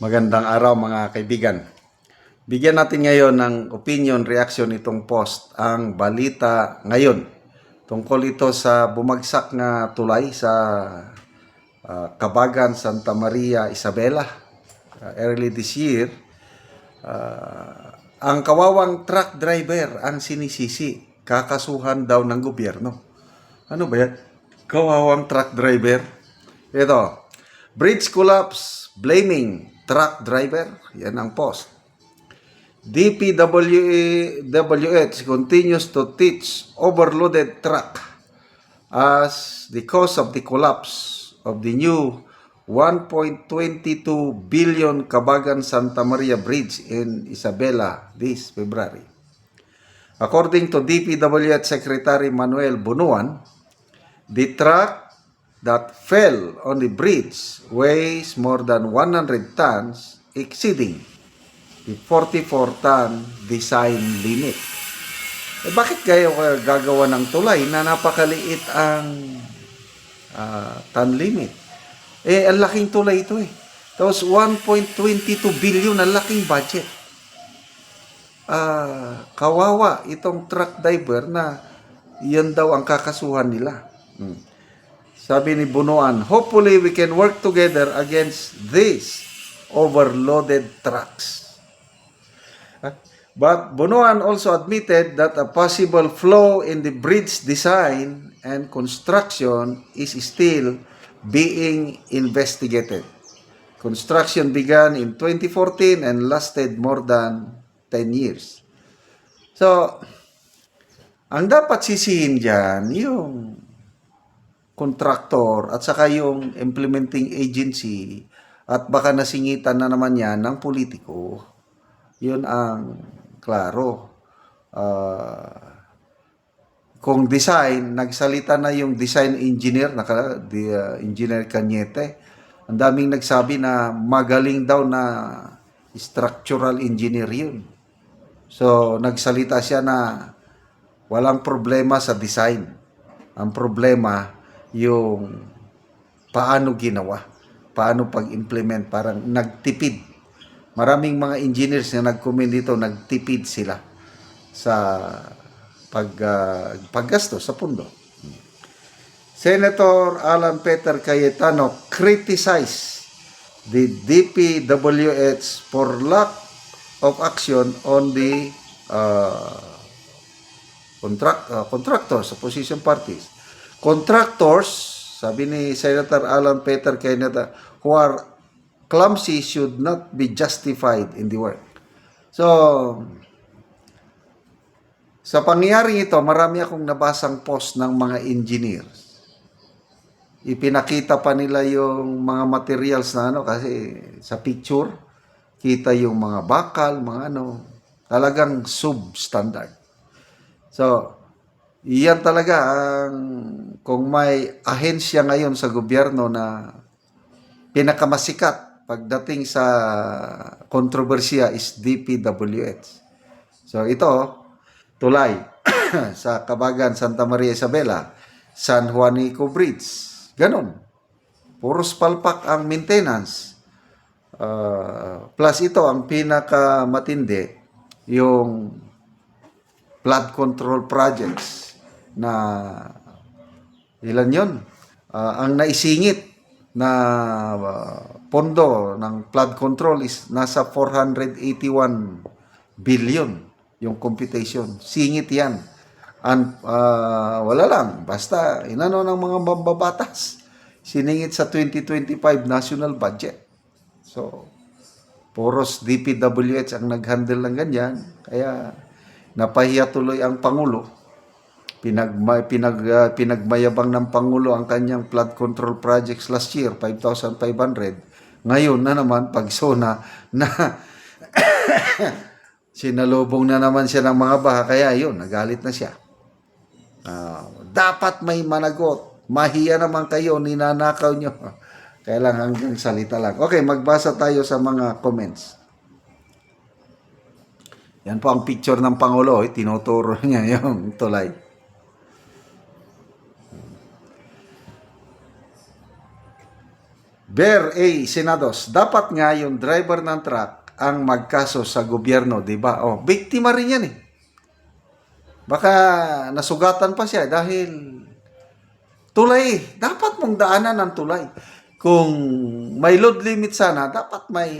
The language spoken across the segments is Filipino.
Magandang araw mga kaibigan. Bigyan natin ngayon ng opinion, reaction itong post, ang balita ngayon. Tungkol ito sa bumagsak na tulay sa ah, Kabagan, Santa Maria, Isabela. Ah, early this year, ah, ang kawawang truck driver ang sinisisi. Kakasuhan daw ng gobyerno. Ano ba yan? Kawawang truck driver. Ito, bridge collapse blaming truck driver. Yan ang post. DPWH continues to teach overloaded truck as the cause of the collapse of the new 1.22 billion Kabagan Santa Maria Bridge in Isabela this February. According to DPWH Secretary Manuel Bunuan, the truck that fell on the bridge weighs more than 100 tons, exceeding the 44-ton design limit. Eh, bakit kayo kayo gagawa ng tulay na napakaliit ang ah, ton limit? Eh, ang laking tulay ito eh. Tapos 1.22 billion, ang laking budget. Ah, kawawa itong truck driver na yan daw ang kakasuhan nila. Hmm. Sabi ni Bunuan, hopefully we can work together against these overloaded trucks. But Bunuan also admitted that a possible flaw in the bridge design and construction is still being investigated. Construction began in 2014 and lasted more than 10 years. So, ang dapat sisihin dyan, yung kontraktor at saka yung implementing agency at baka nasingitan na naman yan ng politiko. Yun ang klaro. Ah, kung design, nagsalita na yung design engineer, naka, the, uh, engineer Cañete, ang daming nagsabi na magaling daw na structural engineer yun. So, nagsalita siya na walang problema sa design. Ang problema, yung paano ginawa, paano pag-implement, parang nagtipid. Maraming mga engineers na nag-comment dito, nagtipid sila sa pag, ah, paggasto sa pundo. Senator Alan Peter Cayetano criticized the DPWH for lack of action on the uh, contract, uh, contractors, opposition parties. Contractors, sabi ni Senator Alan Peter Cayetano, who are clumsy should not be justified in the work. So, sa pangyayaring ito, marami akong nabasang post ng mga engineers. Ipinakita pa nila yung mga materials na ano kasi sa picture, kita yung mga bakal, mga ano, talagang substandard. So, iyan talaga ang kung may ahensya ngayon sa gobyerno na pinakamasikat pagdating sa kontrobersiya is DPWH. So, ito, tulay sa Kabagan, Santa Maria Isabela, San Juanico Bridge. Ganon. Puros palpak ang maintenance. Ah, plus ito, ang pinakamatindi, yung flood control projects na ilan yon Ah, ang naisingit na ah, pondo ng flood control is nasa 481 billion yung computation. Singit yan. And, ah, wala lang. Basta, inano ng mga mambabatas. Siningit sa 2025 national budget. So, puros DPWH ang nag-handle ng ganyan. Kaya, napahiya tuloy ang Pangulo. Pinagma, pinag, ah, pinagmayabang ng Pangulo ang kanyang flood control projects last year, 5,500. Ngayon na naman, pag SONA, na sinalubong na naman siya ng mga baha, kaya yun, nagalit na siya. Ah, dapat may managot. Mahiya naman kayo, ninanakaw nyo. Kaya lang hanggang salita lang. Okay, magbasa tayo sa mga comments. Yan po ang picture ng Pangulo. Eh. Tinuturo niya yung tulay. Ber A. Senados, dapat nga yung driver ng truck ang magkaso sa gobyerno, di ba? Oh, biktima rin yan eh. Baka nasugatan pa siya dahil tulay. eh. Dapat mong daanan ng tulay. Kung may load limit sana, dapat may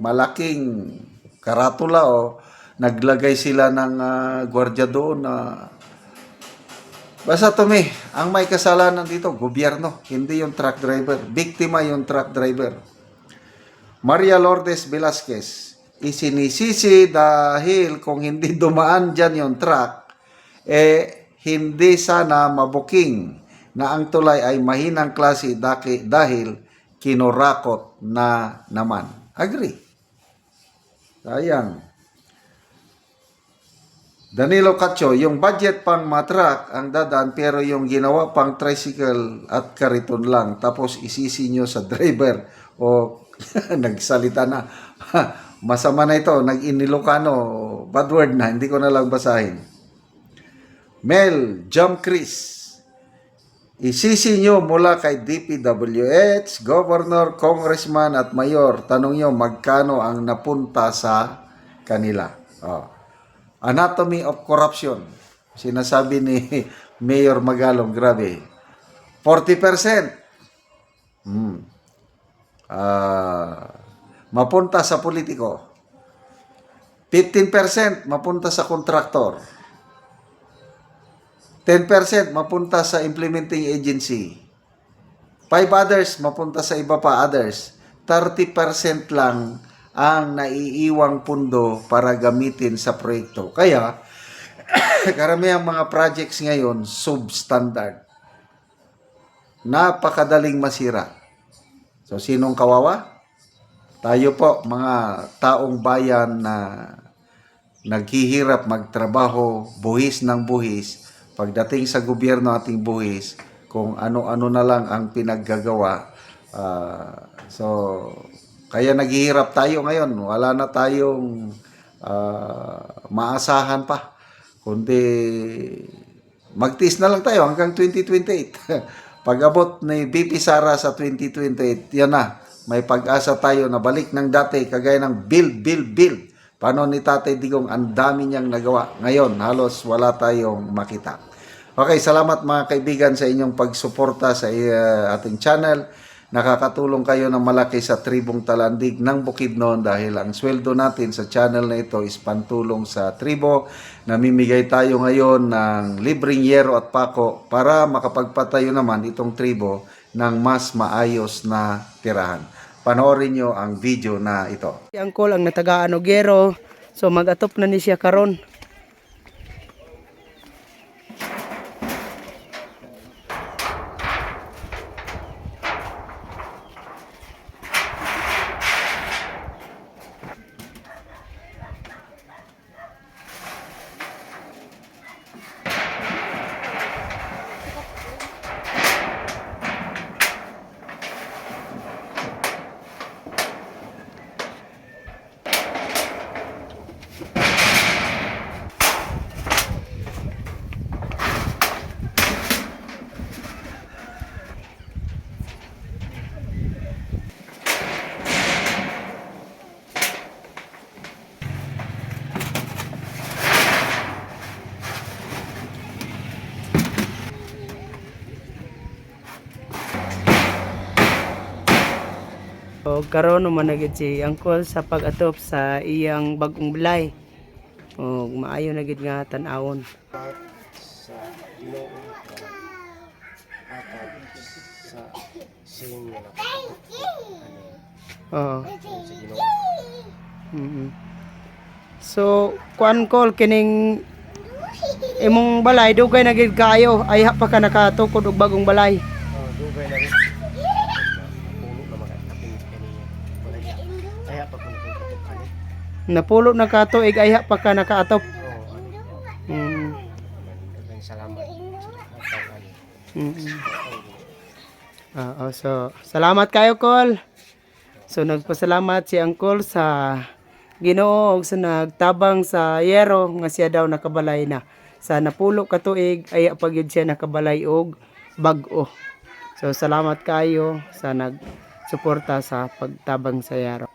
malaking karatula o naglagay sila ng ah, gwardiya doon na Basta Tumi, ang may kasalanan dito, gobyerno, hindi yung truck driver. Biktima yung truck driver. Maria Lourdes Velasquez, isinisisi dahil kung hindi dumaan dyan yung truck, eh hindi sana mabuking na ang tulay ay mahinang klase dahil kinurakot na naman. Agree. Sayang. Danilo Cacho, yung budget pang matrak ang dadaan pero yung ginawa pang tricycle at kariton lang tapos isisi nyo sa driver o nagsalita na. Masama na ito, nag-inilocano, bad word na, hindi ko na lang basahin. Mel, Jump Chris, Isisi nyo mula kay DPWH, Governor, Congressman at Mayor. Tanong nyo magkano ang napunta sa kanila. Oh. Anatomy of Corruption. Sinasabi ni Mayor Magalong, grabe. 40%. Hmm. Ah, mapunta sa politiko. 15% mapunta sa kontraktor. 10% mapunta sa implementing agency. 5 others mapunta sa iba pa others. 30% lang ang naiiwang pundo para gamitin sa proyekto. Kaya, karamihang mga projects ngayon, substandard. Napakadaling masira. So, sinong kawawa? Tayo po, mga taong bayan na naghihirap magtrabaho, buhis ng buhis, pagdating sa gobyerno ating buhis, kung ano-ano na lang ang pinaggagawa. ah, so, kaya naghihirap tayo ngayon. Wala na tayong ah, maasahan pa. Kundi magtiis na lang tayo hanggang 2028. Pag abot ni BP Sara sa 2028, yan na. May pag-asa tayo na balik ng dati kagaya ng build, build, build. Paano ni Tatay Digong ang dami niyang nagawa. Ngayon, halos wala tayong makita. Okay, salamat mga kaibigan sa inyong pagsuporta sa uh, ating channel. Nakakatulong kayo ng malaki sa tribong talandig ng Bukidnon dahil ang sweldo natin sa channel na ito is pantulong sa tribo. Namimigay tayo ngayon ng libreng yero at pako para makapagpatayo naman itong tribo ng mas maayos na tirahan. Panoorin nyo ang video na ito. Si Angkol ang natagaan og gero. So mag-atop na ni siya karon. O karon naman na gid si Angkol sa pag-atop sa iyang bagong balay. O maayo na gid nga tan-awon. sa Ginoo atag sa sing nga Oo. Mhm. So, kuan kol kining imong balay dugay na gid kayo ay pa ka nakatukod og bagong balay. oh dugay na rin balaya kaya pag kung katok kani Napulo na ka tuig ay ha pa ka nakaatop. oh ano Mm. salamat Mm. Oo, so salamat kayo kol. So nagpasalamat si Angkol sa Ginoo ug sa nagtabang sa yero nga siya daw nakabalay na. Sa napulo ka tuig ay pagyud siya nakabalay og bag-o. So salamat kayo sa nag suporta sa pagtabang sa yero.